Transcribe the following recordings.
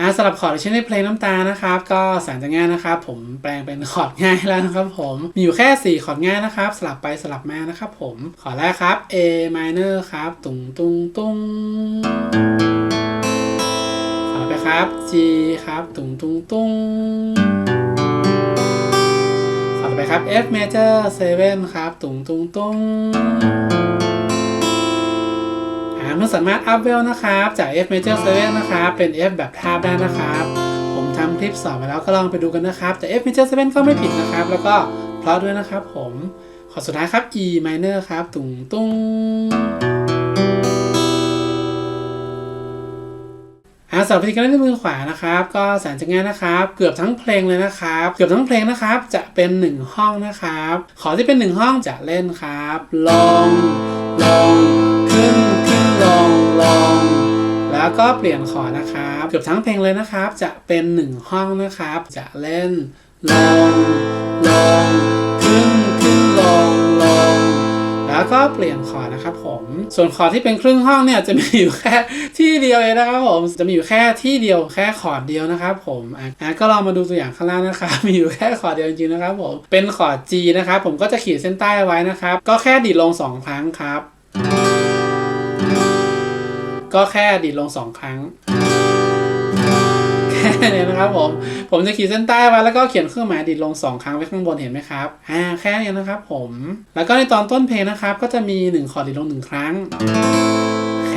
อ่าสำหรับคอร์ดที่ใช้ในเพลงน้ำตานะครับ ก็แสนจะง่ายนะครับ ผมแปลงเป็นคอร์ดง่ายแล้วนะครับผมมีอยู่แค่ 4 คอร์ดง่ายนะครับ สลับไปสลับมานะครับผมคอร์ดแรกครับ A minor ครับ ตุงตุงตุงคอต่อไปครับ G ครับ ตุงตุงตุงคอต่อไปครับ F major 7ครับ ตุงตุงตุง สามารถอัพเวลนะครับ จาก F major 7นะครับ เป็น F แบบทาบได้นะครับ ผมทำคลิปสอนไปแล้วก็ลองไปดูกันนะครับ แต่ F major 7ก็ไม่ผิดนะครับ แล้วก็เพราะด้วยนะครับผม ขอสุดท้ายครับ E minor ครับ ตุงตุงอ่าสำหรับวิธีการเล่นด้วยมือขวานะครับ ก็แสนจะง่ายนะครับ เกือบทั้งเพลงเลยนะครับ เกือบทั้งเพลงนะครับ จะเป็น 1 ห้องนะครับ ขอที่เป็น 1 ห้องจะเล่นครับ ลง ลง ลงลง แล้วก็เปลี่ยนคอนะครับ เกือบทั้งเพลงเลยนะครับ จะเป็น1ห้องนะครับ จะเล่นลงลงขึ้นขึ้นลงลงแล้วก็เปลี่ยนคอร์ดนะครับผม ส่วนคอร์ดที่เป็นครึ่งห้องเนี่ยจะมีอยู่แค่ที่เดียวเองนะครับผม จะมีอยู่แค่ที่เดียวแค่คอร์ดเดียวนะครับผมอะก็ลองมาดูตัวอย่างข้างล่างนะครับ มีอยู่แค่คอร์ดเดียวจริงๆนะครับผม เป็นคอร์ด G นะครับผมก็จะขีดเส้นใต้ไว้นะครับ ก็แค่ดีดลงสองครั้งครับ ก็แค่ดีดลงสองครั้งแค่นี้นะครับผม ผมจะขีดเส้นใต้ไว้แล้วก็เขียนเครื่องหมายดีดลงสองครั้งไว้ข้างบนเห็นไหมครับอ่าแค่นี้นะครับผมแล้วก็ในตอนต้นเพลงนะครับ ก็จะมี1คอร์ดดีดลง1ครั้ง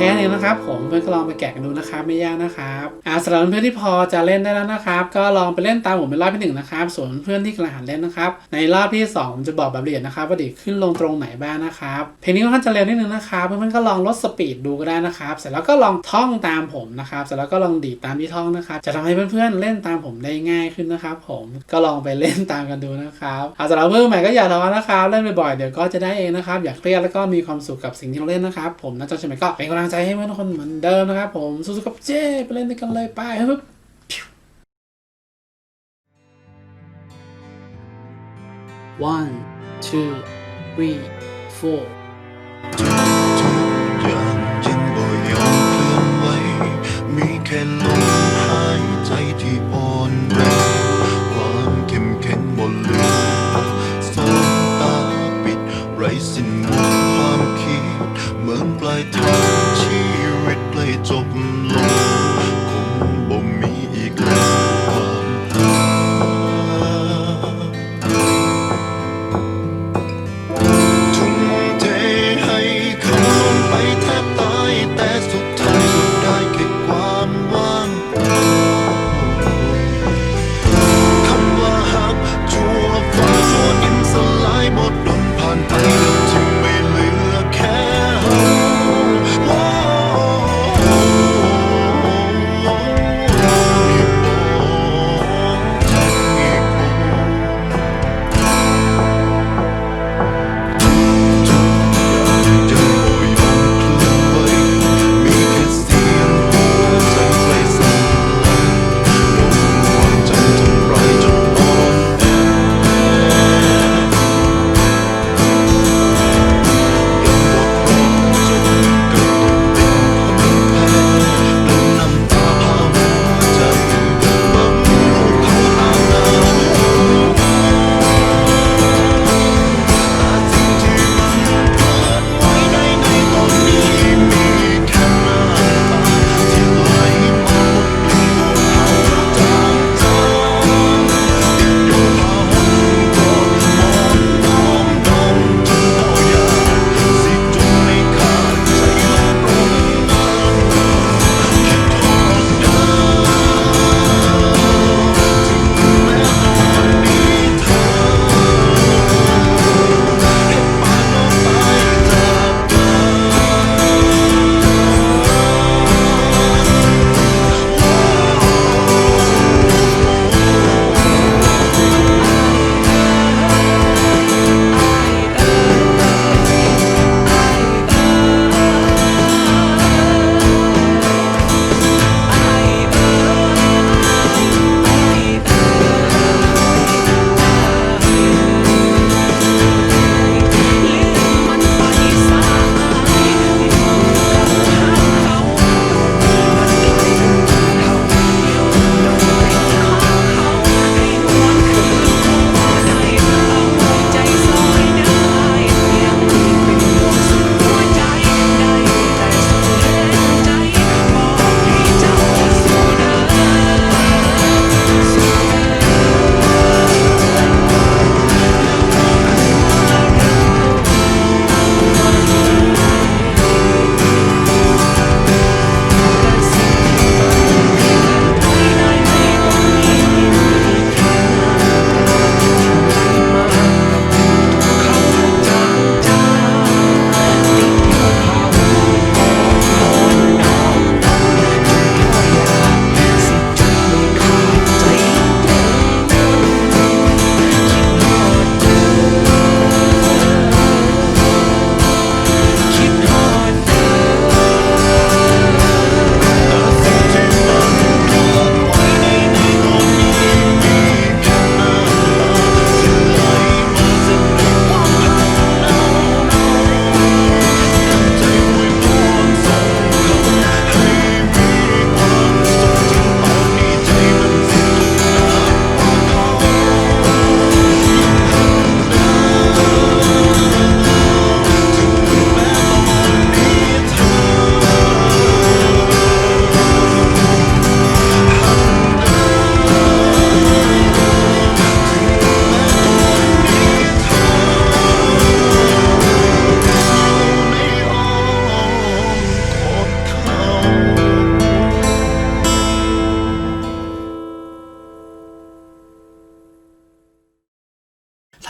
แค่นี้นะครับ ผมเพื่อนก็ลองไปแกะกันดูนะครับไม่ยากนะครับอ่าสำหรับเพื่อนที่พอจะเล่นได้แล้วนะครับ ก็ลองไปเล่นตามผมเป็นรอบที่หนึ่งนะครับ ส่วนเพื่อนที่กำลังหัดเล่นนะครับในรอบที่สองผมจะบอกแบบละเอียดนะครับว่าดีขึ้นลงตรงไหนบ้างนะครับเพลงนี้ค่อนข้างจะเร็วนิดนึงนะครับเพื่อนๆก็ลองลดสปีดดูก็ได้นะครับ เสร็จแล้วก็ลองท่องตามผมนะครับเสร็จแล้วก็ลองดีดตามที่ท่องนะครับ จะทำให้เพื่อนๆเล่นตามผมได้ง่ายขึ้นนะครับ ผมก็ลองไปเล่นตามกันดูนะครับอาสำหรับเพื่อนใหม่ก็อย่าท้อนะครับ เล่นบ่อยๆเดี๋ยวก็จะได้เองนะครับ อย่าเครียดแล้วก็มีความสุขกับสิ่งที่เราเล่นนะครับ ผมนัทจอชใหมก็เป็นกำลังใจให้เพื่อนทุกคนเหมือนเดิมนะครับผมสู้ๆกับเจ้ไปเล่นด้วยกันเลยไปครับ one two three four อย่างยังบ่ยอมเคลื่อนไหวมีแค่ลมหายใจที่อ่อนแรงความเข้มแข็งบ่เหลือสองตาปิดไร้สิ้นหวังความคิดเหมือนปลายทางชีวิ ต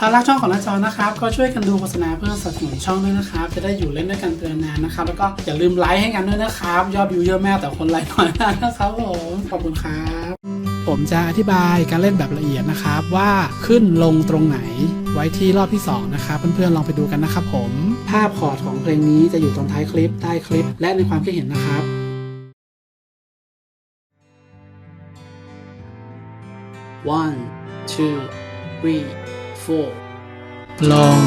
ถ้ารักช่องของน้าจอนะครับ ก็ช่วยกันดูโฆษณาเพื่อสนับสนุนช่องด้วยนะครับ จะได้อยู่เล่นด้วยกันเป็นนานนะครับ แล้วก็อย่าลืมไลค์ให้กันด้วยนะครับ ยอดวิวเยอะม่แต่คนไลค์น้อยากนะครับผมขอบคุณครับ ผมจะอธิบายการเล่นแบบละเอียดนะครับ ว่าขึ้นลงตรงไหนไว้ที่รอบที่ 2 นะครับ เพื่อนๆ ลองไปดูกันนะครับผม ภาพคอร์ดของเพลงนี้จะอยู่ตรงท้ายคลิปใต้คลิป และในความคิดเห็นนะครับ one two three ลอง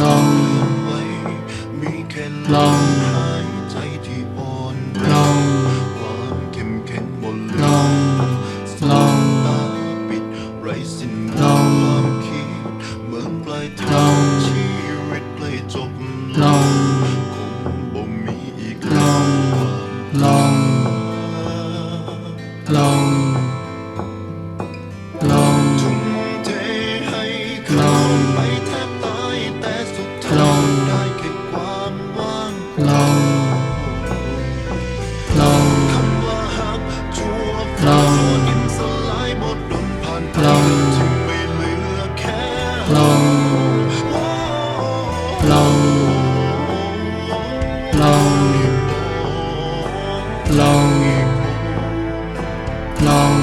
ลองลอง ลอง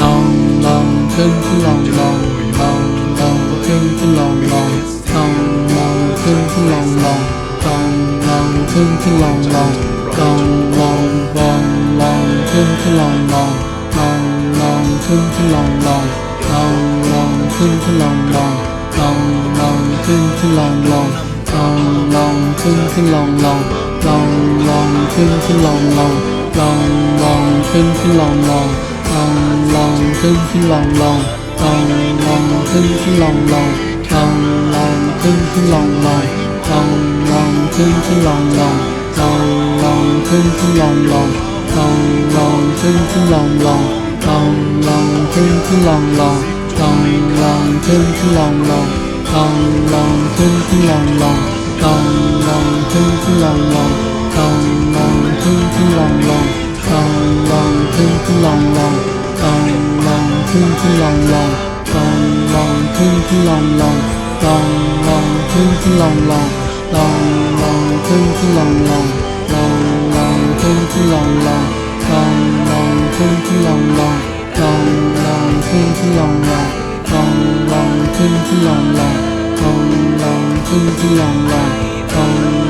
ลองลองขึ้นขึ้นลองลองลองลองขึ้นขึ้นลองลองลองลองขึ้นขึ้นลองลองลองลองขึ้นขึ้นลองลองลองลองลองลองขึ้นขึ้นลองลองลองลองขึ้นขึ้นลองลองลองลองขึ้นขึ้นลองลองลองลองขึ้นขึ้นลองลองลองลองขึ้นขึ้นลองลองลองลองขึ้นขึ้นลองลอง ลองลองขึ้นขึ้นลองลองลองลองขึ้นขึ้นลองลองลองลองขึ้นขึ้นลองลองลองลองขึ้นขึ้นลองลองลอ งลองขึ้นขึ้นลองลองลองลองขึ้นขึ้นลองลองลองลองขึ้นขึ้นลองลองลองลองขึ้นขึ้นลองลองลองลอง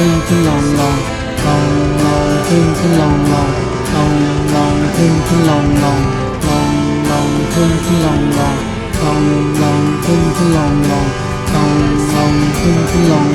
ลองขึ้นขึ้นลองลองลองลองขึ้นขึ้นลองลองลองลองขึ้นขึ้นลองลองลองลองขึ้นขึ้นลองลองลองลองขึ้นขึ้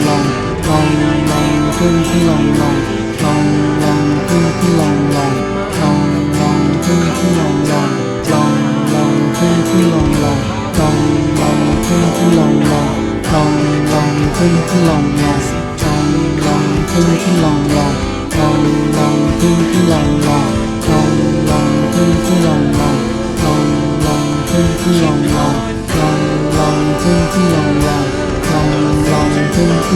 ลองขึ้นขึ้นลองลองลองลองขึ้นขึ้นลองลองลองลองขึ้นขึ้นลองลองลองลองขึ้นขึ้นลองลองลองลองขึ้นข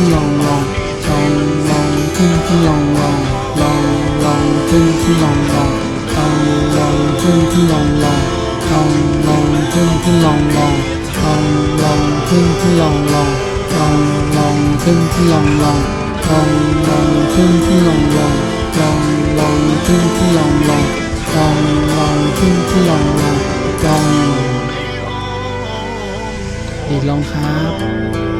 ึ้นล ขึ้นขึ้นลองลองลองลองขึ้นขึ้นลองลองลองลองขึ้นขึ้นลองลองลองลองขึ้นขึ้นลองลองลองลองขึ้นขึ้นลองลองลองลองขึ้นขึ้นลองลองลองลองขึ้นขึ้นลองลองลองลองขึ้นขึ้นลองลองลองลองขึ้นขึ้นลองลองลององขึ้นขึ้นลองครับ